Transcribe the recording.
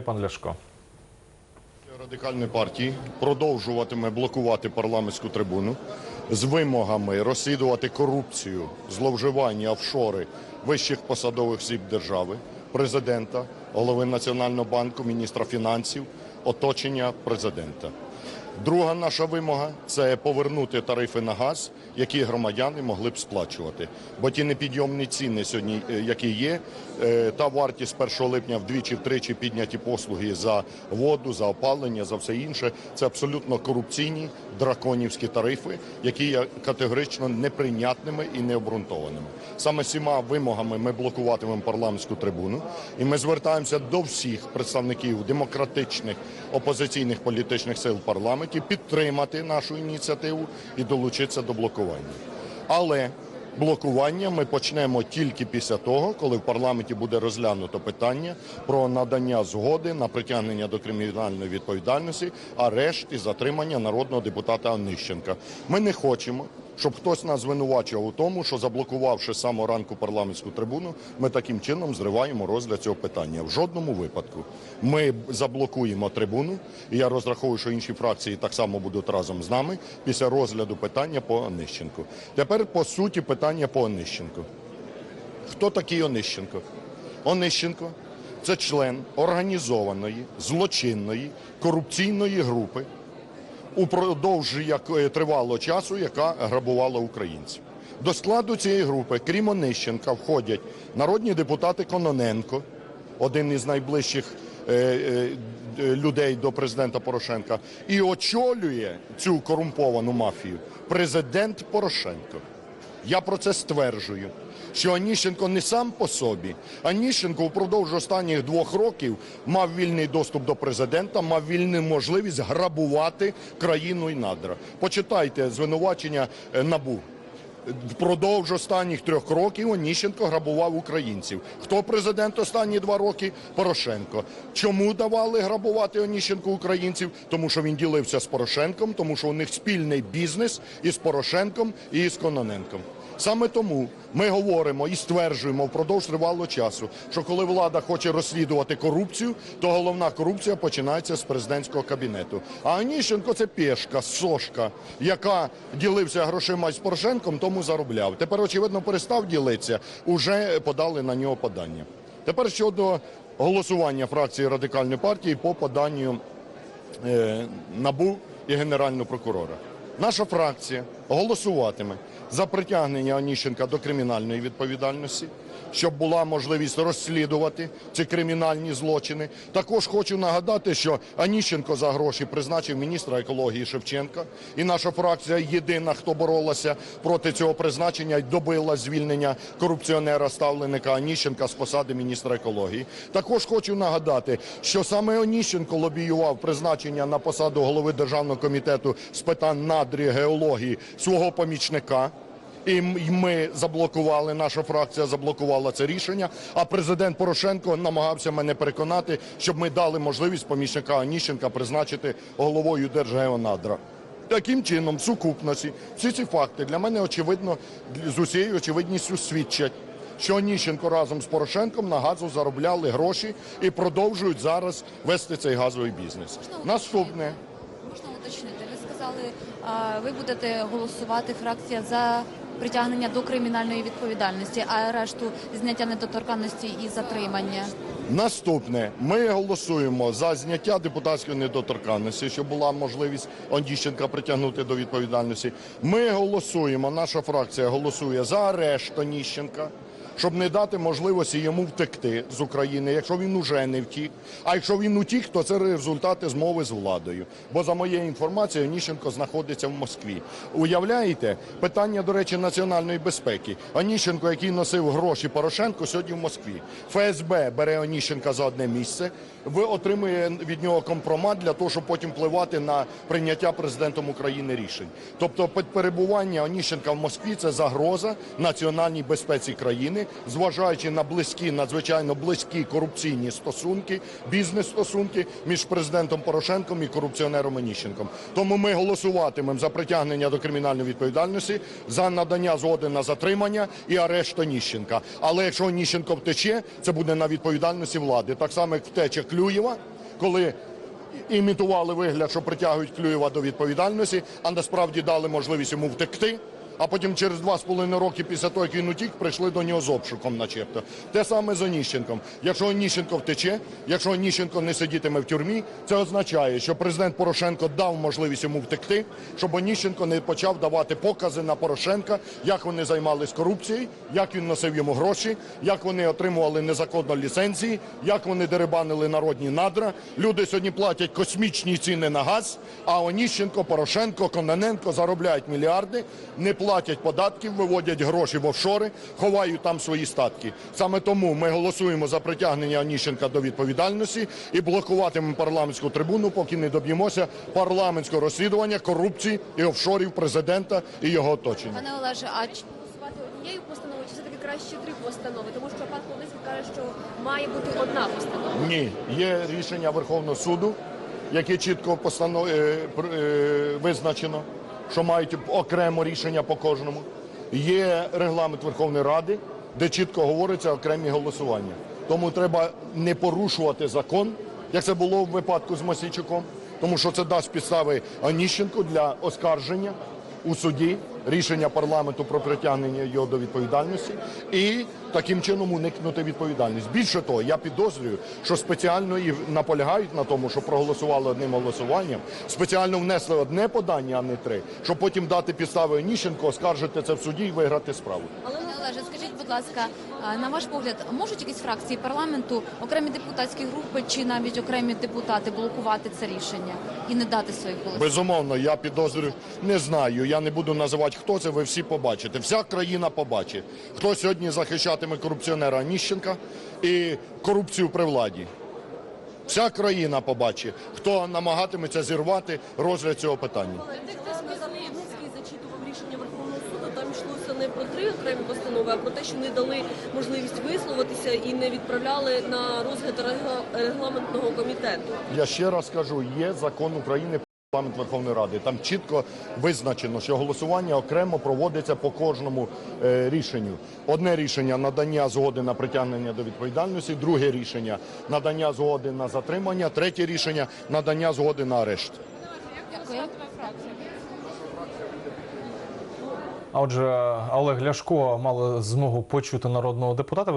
Пан Ляшко. Радикальної партії продовжуватиме блокувати парламентську трибуну з вимогами розслідувати корупцію, зловживання, офшори вищих посадових осіб держави, президента, голови Національного банку, міністра фінансів, оточення президента. Друга наша вимога це повернути тарифи на газ, які громадяни могли б сплачувати. Бо ті непідйомні ціни сьогодні, е, які є, е, та вартість 1 липня вдвічі-втричі підняті послуги за воду, за опалення, за все інше. Це абсолютно корупційні драконівські тарифи, які є категорично неприйнятними і необґрунтованими. Саме цими вимогами ми блокуватимемо парламентську трибуну, і ми звертаємося до всіх представників демократичних опозиційних політичних сил в парламенті підтримати нашу ініціативу і долучитися до блокування. Але блокування ми почнемо тільки після того, коли в парламенті буде розглянуто питання про надання згоди на притягнення до кримінальної відповідальності, арешт і затримання народного депутата Онищенка. Ми не хочемо. Щоб хтось нас звинувачував у тому, що заблокувавши самого ранку парламентську трибуну, ми таким чином зриваємо розгляд цього питання. В жодному випадку ми заблокуємо трибуну, і я розраховую, що інші фракції так само будуть разом з нами після розгляду питання по Онищенку. Тепер по суті питання по Онищенку. Хто такий Онищенко? Онищенко це член організованої, злочинної, корупційної групи, упродовж як тривалого часу, яка грабувала українців. До складу цієї групи, крім Онищенка, входять народні депутати Кононенко, один із найближчих е, е, е, людей до президента Порошенка, і очолює цю корумповану мафію президент Порошенко. Я про це стверджую, що Аніщенко не сам по собі. Аніщенко впродовж останніх двох років мав вільний доступ до президента, мав вільну можливість грабувати країну і надра. Почитайте звинувачення е, НАБУ. Впродовж останніх трьох років Оніщенко грабував українців. Хто президент останні два роки? Порошенко. Чому давали грабувати Оніщенко українців? Тому що він ділився з Порошенком, тому що у них спільний бізнес із Порошенком і з Кононенком. Саме тому ми говоримо і стверджуємо впродовж тривалого часу, що коли влада хоче розслідувати корупцію, то головна корупція починається з президентського кабінету. А Аніщенко це пешка, сошка, яка ділився грошима з Порошенком, тому заробляв. Тепер, очевидно, перестав ділитися, уже подали на нього подання. Тепер щодо голосування фракції радикальної партії по поданню е, НАБУ і Генерального прокурора. Наша фракція голосуватиме за притягнення Оніщенка до кримінальної відповідальності, щоб була можливість розслідувати ці кримінальні злочини. Також хочу нагадати, що Аніщенко за гроші призначив міністра екології Шевченка, і наша фракція єдина, хто боролася проти цього призначення і добила звільнення корупціонера ставленика Аніщенка з посади міністра екології. Також хочу нагадати, що саме Оніщенко лобіював призначення на посаду голови державного комітету з питань надрі геології свого помічника. І ми заблокували, наша фракція заблокувала це рішення. А президент Порошенко намагався мене переконати, щоб ми дали можливість помічника Аніщенка призначити головою Держгеонадра. Таким чином, в сукупності, всі ці факти для мене очевидно з усією очевидністю свідчать, що Оніщенко разом з Порошенком на газу заробляли гроші і продовжують зараз вести цей газовий бізнес. Наступне. Можна уточнити. Ви сказали, ви будете голосувати фракція за притягнення до кримінальної відповідальності, а решту зняття недоторканності і затримання. Наступне, ми голосуємо за зняття депутатської недоторканності, щоб була можливість Оніщенка притягнути до відповідальності. Ми голосуємо, наша фракція голосує за арешт Оніщенка, щоб не дати можливості йому втекти з України, якщо він уже не втік. А якщо він утік, то це результати змови з владою. Бо за моєю інформацією, Оніщенко знаходиться в Москві. Уявляєте, питання, до речі, національної безпеки. Оніщенко, який носив гроші Порошенко, сьогодні в Москві. ФСБ бере Оніщенка за одне місце, ви отримує від нього компромат для того, щоб потім впливати на прийняття президентом України рішень. Тобто пе- перебування Оніщенка в Москві це загроза національній безпеці країни, України, зважаючи на близькі, надзвичайно близькі корупційні стосунки, бізнес-стосунки між президентом Порошенком і корупціонером Оніщенком. Тому ми голосуватимемо за притягнення до кримінальної відповідальності, за надання згоди на затримання і арешт Оніщенка. Але якщо Оніщенко втече, це буде на відповідальності влади. Так само, як втеча Клюєва, коли імітували вигляд, що притягують Клюєва до відповідальності, а насправді дали можливість йому втекти. А потім через два з половиною роки після того, як він утік, прийшли до нього з обшуком, начебто. Те саме з Оніщенком. Якщо Оніщенко втече, якщо Оніщенко не сидітиме в тюрмі, це означає, що президент Порошенко дав можливість йому втекти, щоб Оніщенко не почав давати покази на Порошенка, як вони займались корупцією, як він носив йому гроші, як вони отримували незаконно ліцензії, як вони дерибанили народні надра. Люди сьогодні платять космічні ціни на газ, а Оніщенко, Порошенко, Кононенко заробляють мільярди, не платять податків, виводять гроші в офшори, ховають там свої статки. Саме тому ми голосуємо за притягнення Оніщенка до відповідальності і блокуватимемо парламентську трибуну, поки не доб'ємося парламентського розслідування корупції і офшорів президента і його оточення. Пане Олеже, а чи голосувати однією постановою, чи все-таки краще три постанови? Тому що пан Коломийський каже, що має бути одна постанова. Ні, є рішення Верховного суду, яке чітко постанов... е, е, визначено, що мають окремо рішення по кожному. Є регламент Верховної Ради, де чітко говориться окремі голосування. Тому треба не порушувати закон, як це було в випадку з Масійчуком, тому що це дасть підстави Аніщенку для оскарження у суді рішення парламенту про притягнення його до відповідальності і таким чином уникнути відповідальність. Більше того, я підозрюю, що спеціально і наполягають на тому, що проголосували одним голосуванням, спеціально внесли одне подання, а не три, щоб потім дати підстави Оніщенко, оскаржити це в суді і виграти справу. Але Олеже, скажіть, будь ласка, на ваш погляд, можуть якісь фракції парламенту, окремі депутатські групи чи навіть окремі депутати блокувати це рішення і не дати своїх голосів? Безумовно, я підозрюю, не знаю. Я не буду називати, хто це. Ви всі побачите. Вся країна побачить, хто сьогодні захищатиме корупціонера Оніщенка і корупцію при владі. Вся країна побачить, хто намагатиметься зірвати розгляд цього питання. Тих, хто сказав, Коломийський зачитував рішення Верховного суду, там йшлося не про три окремі постанови, а про те, що не дали можливість висловитися і не відправляли на розгляд регламентного комітету. Я ще раз кажу, є закон України про парламент Верховної Ради. Там чітко визначено, що голосування окремо проводиться по кожному е, рішенню. Одне рішення надання згоди на притягнення до відповідальності, друге рішення надання згоди на затримання, третє рішення надання згоди на арешт. Дякую. Отже, Олег Ляшко мали змогу почути народного депутата.